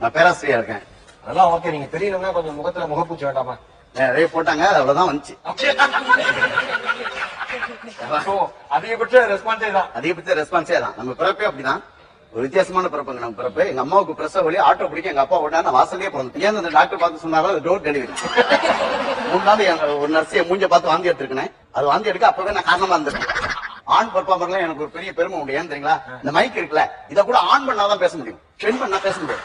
நான் பேராசிரியர் இருக்கேன். அதெல்லாம் ஓகே நீங்க தெரியணும்னா கொஞ்சம் முகத்துல முகப்பூச்சி வேண்டாமா? நிறைய போட்டாங்க அவ்வளவுதான் வந்துச்சு. அதிகபட்ச ரெஸ்பான்ஸே தான் அதிகபட்ச ரெஸ்பான்ஸே தான் நம்ம பிறப்பே அப்படிதான். ஒரு வித்தியாசமான பிறப்புங்க நம்ம பிறப்பு. எங்க அம்மாவுக்கு பிரசவ வழி ஆட்டோ பிடிக்க எங்க அப்பா உடனே நான் வாசல்லயே பிறந்தேன் ஏன் அந்த டாக்டர் பார்த்து சொன்னாரோ டோர் டெலிவரி மூணு நாள் ஒரு நர்ஸ் என் மூஞ்ச பார்த்து வாந்தி எடுத்துருக்கேன் அது வாந்தி எடுக்க அப்பவே நான் காரணமா இருந்திருக்கேன். ஆண் பர்ஃபார்மர்ல எனக்கு ஒரு பெரிய பெருமை உண்டு. ஏன் தெரியுங்களா? இந்த மைக் இருக்குல்ல இத கூட ஆன் பண்ணாதான் பேச முடியும். பெண் பண்ணா பேச முடியும்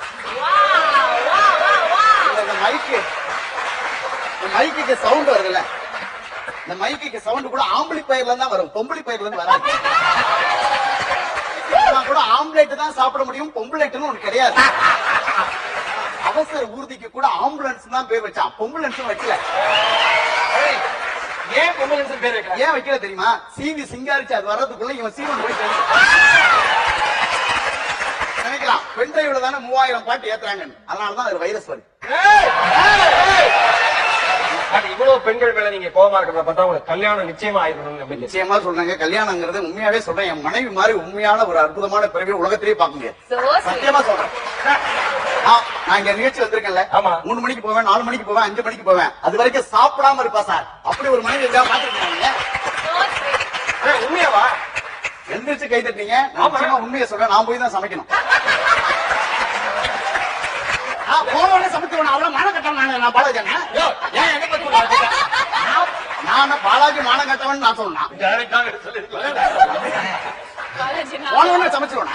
இந்த மைக்கு இந்த மைக்குக்கு சவுண்ட் வருதுல்ல. இந்த மைக்கு சவுண்ட் கூட ஆம்பளி பயிர்ல தான் வரும். பொம்பளை பயிர்ல இருந்து வராது. நான் கூட ஆம்லேட் தான் சாப்பிட முடியும். பொம்பளைட்னு ஒண்ணு கிடையாது. அவசர ஊர்திக்கு கூட ஆம்புலன்ஸ் தான் பேர் வச்சான். பொம்புலன்ஸும் வைக்கல. ஏன் பொம்பளை பேர் வைக்கிறேன் ஏன் வைக்கல தெரியுமா? சிவி சிங்காரிச்சு அது வர்றதுக்குள்ள இவன் சீவன் போயிட்டு நினைக்கலாம். பெண் டிரைவ்ல தானே மூவாயிரம் பாட்டு ஏத்துறாங்கன்னு. அதனாலதான் அது வைரஸ் வருது. அது இவ்வளவு பெண்கள் மேல நீங்க கோபமா இருக்கிறத பார்த்தா உங்களுக்கு கல்யாணம் நிச்சயமா ஆயிருக்கணும் நிச்சயமா சொல்றாங்க. கல்யாணங்கிறது உண்மையாவே சொல்றேன். என் மனைவி மாதிரி உண்மையான ஒரு அற்புதமான பிறவி உலகத்திலேயே பார்க்க முடியாது. சத்தியமா சொல்றேன். நான் இங்க நிகழ்ச்சி வந்திருக்கேன்ல. ஆமா. மூணு மணிக்கு போவேன் நாலு மணிக்கு போவேன் அஞ்சு மணிக்கு போவேன். அது வரைக்கும் சாப்பிடாம இருப்பா சார். அப்படி ஒரு மனைவி எங்கேயாவது பாத்துருக்கீங்க. உண்மையாவா? எந்திரிச்சு கை தட்டீங்க நான் உண்மையை சொல்றேன். நான் போய் தான் சமைக்கணும். அவ்வளவு மான கட்டவன் நானு, பாலாஜி ஏன் என்ன பத்தி? நான் பாலாஜி மான கட்டவன் நான் சொன்னேன் சமைச்சிருவேன்.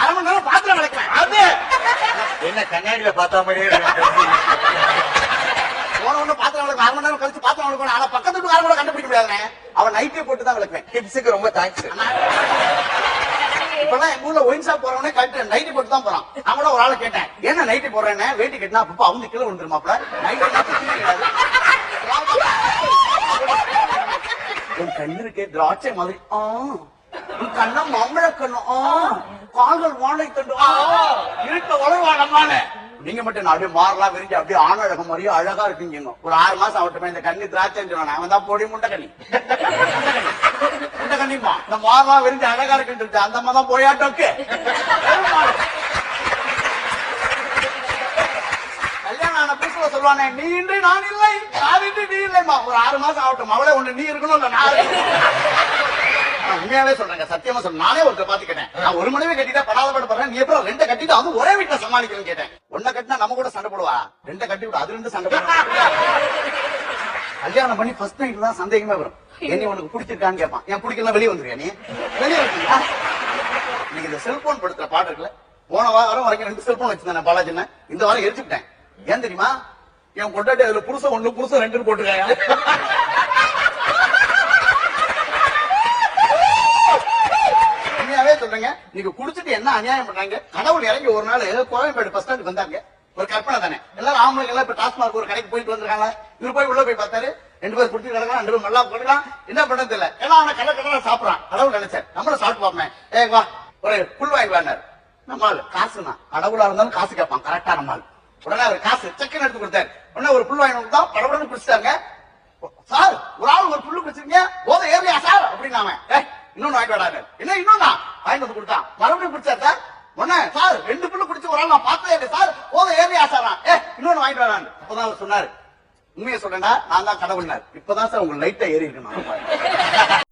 அரை மணி நேரம் பாத்திரம் கண்ணாடியில பார்த்தா மாதிரியே இருக்கு. போன பாத்திரம் அரை மணி நேரம் கழிச்சு பாத்திரம் விளக்குவேன் ஆனா பக்கத்து வீட்டுக்காரன் கூட கண்டுபிடிக்க முடியாது அவன் நைட்டே போட்டு தான் விளக்குவேன். டிப்ஸுக்கு ரொம்ப தேங்க்ஸ் இப்பெல்லாம் எங்க ஊர்ல ஒயின் ஷாப் போறவனே கட்டு நைட்டி போட்டு தான் போறான். நான் கூட ஒரு ஆளை கேட்டேன். என்ன நைட்டி போடுறேன்னு? வேட்டி கட்டினா அப்பப்ப அவங்க கீழே விழுந்துருமாப்ல? நைட்டி உன் கண்ணு இருக்கே திராட்சை மாதிரி. ஆ. உன் கண்ணா மாம்பழ கண்ணு ஆ. கால்கள் வாழை தண்டு. ஆ இருக்க உழவாடமான நீங்க மட்டும் நான் அப்படியே மாறலாம் விரிஞ்சு அப்படியே ஆணழகம் மாதிரியே அழகா இருக்கீங்க ஒரு ஆறு மாசம் ஆகட்டுமே இந்த கண்ணி திராட்சை சொல்லுவாங்க அவன் தான் பொடி முண்டை கண்ணி முண்டை கண்ணிமா இந்த மாறலாம் விரிஞ்சு அழகா இருக்குன்னு சொல்லிட்டு அந்த அம்மா தான் போயாட்டோக்கு சொல்லுவானே நீ இன்றி நான் இல்லை நான் இன்றி நீ இல்லைம்மா. ஒரு ஆறு மாசம் ஆகட்டும் அவளே ஒண்ணு நீ இருக்கணும் இல்ல இருக்கணும். நான் உண்மையாவே சொல்றேங்க சத்தியமா சொல்றேன். நானே ஒருத்தர் பாத்துக்கிட்டேன் நான் ஒரு மனைவி கட்டிட்டா படாத படுறேன் நீ எப்படி ரெண்டு கட்டிட்டு அது ஒரே வீட்டுல சமாளிக்கணும்னு கேட்டேன். ஒன்ன கட்டினா நம்ம கூட சண்டை போடுவா? ரெண்டை கட்டி விட அது ரெண்டு சண்டை போடுவா? கல்யாணம் பண்ணி ஃபர்ஸ்ட் நைட்ல தான் சந்தேகமே வரும். என்ன உனக்கு பிடிச்சிருக்கான்னு கேட்பான். ஏன் பிடிக்கலாம் வெளியே வந்துருவியா நீ? வெளியே வந்துருவியா? இன்னைக்கு இந்த செல்போன் படுத்துற பாட்டு இருக்குல்ல? போன வாரம் வரைக்கும் ரெண்டு செல்போன் வச்சிருந்தேன் பாலாஜின இந்த வாரம் எரிச்சுட்டேன் ஏன் தெரியுமா? என் கொண்டாட்டி அதுல புருஷன் ஒண்ணு புருஷன் ரெண்டுன்னு போட்டுருக்காங்க உண்மையாவே சொல்றேங்க நீங்க குடிச்சிட்டு என்ன அநியாயம் பண்றாங்க? கடவுள் இறங்கி ஒரு நாள் கோயம்பேடு பஸ் ஸ்டாண்ட் வந்தாங்க. ஒரு கற்பனை தானே. எல்லாரும் ஆம்பளைங்க எல்லாம் இப்ப டாஸ்மாக் ஒரு கடைக்கு போயிட்டு வந்திருக்காங்க இவர் போய் உள்ள போய் பார்த்தாரு. ரெண்டு பேர் குடிச்சு கிடக்கலாம் ரெண்டு பேர் நல்லா போட்டுக்கலாம் என்ன பண்றது தெரியல. ஏன்னா அவன கடை கடை சாப்பிடறான். கடவுள் நினைச்சார். நம்மளும் சாப்பிட்டு பாப்பேன் ஏ வா. ஒரு புல் வாங்கி வாங்கினார் நம்மால் காசுனா கடவுளா இருந்தாலும் காசு கேட்பான். கரெக்டா நம்மால் உடனே அவர் காசு செக்கன் எடுத்து கொடுத்தாரு. உடனே ஒரு புல் வாங்கி கொடுத்தா படபடன்னு குடிச்சிட்டாங்க சார் ஒரு ஆள் ஒரு புல்லு குடிச்சிருக்கீங்க? போதை ஏறியா சார்? அப்படின்னு அவன் இன்னொன்னு வாங்கிட்டு வராரு என்ன இன்னொன்னா? வாங்கிட்டு கொடுத்தான் மறுபடியும் குடிச்சா சார்? உடனே சார் ரெண்டு பிள்ளை குடிச்சு ஒரு ஆள் நான் பார்த்ததே இல்லை சார். போத ஏறி சார் ஏ இன்னொன்னு வாங்கிட்டு வரான் அப்பதான் அவர் சொன்னாரு. உண்மையை சொல்றேன்டா நான் தான் கடவுள்னார். இப்பதான் சார் உங்க லைட்டா ஏறி இருக்கு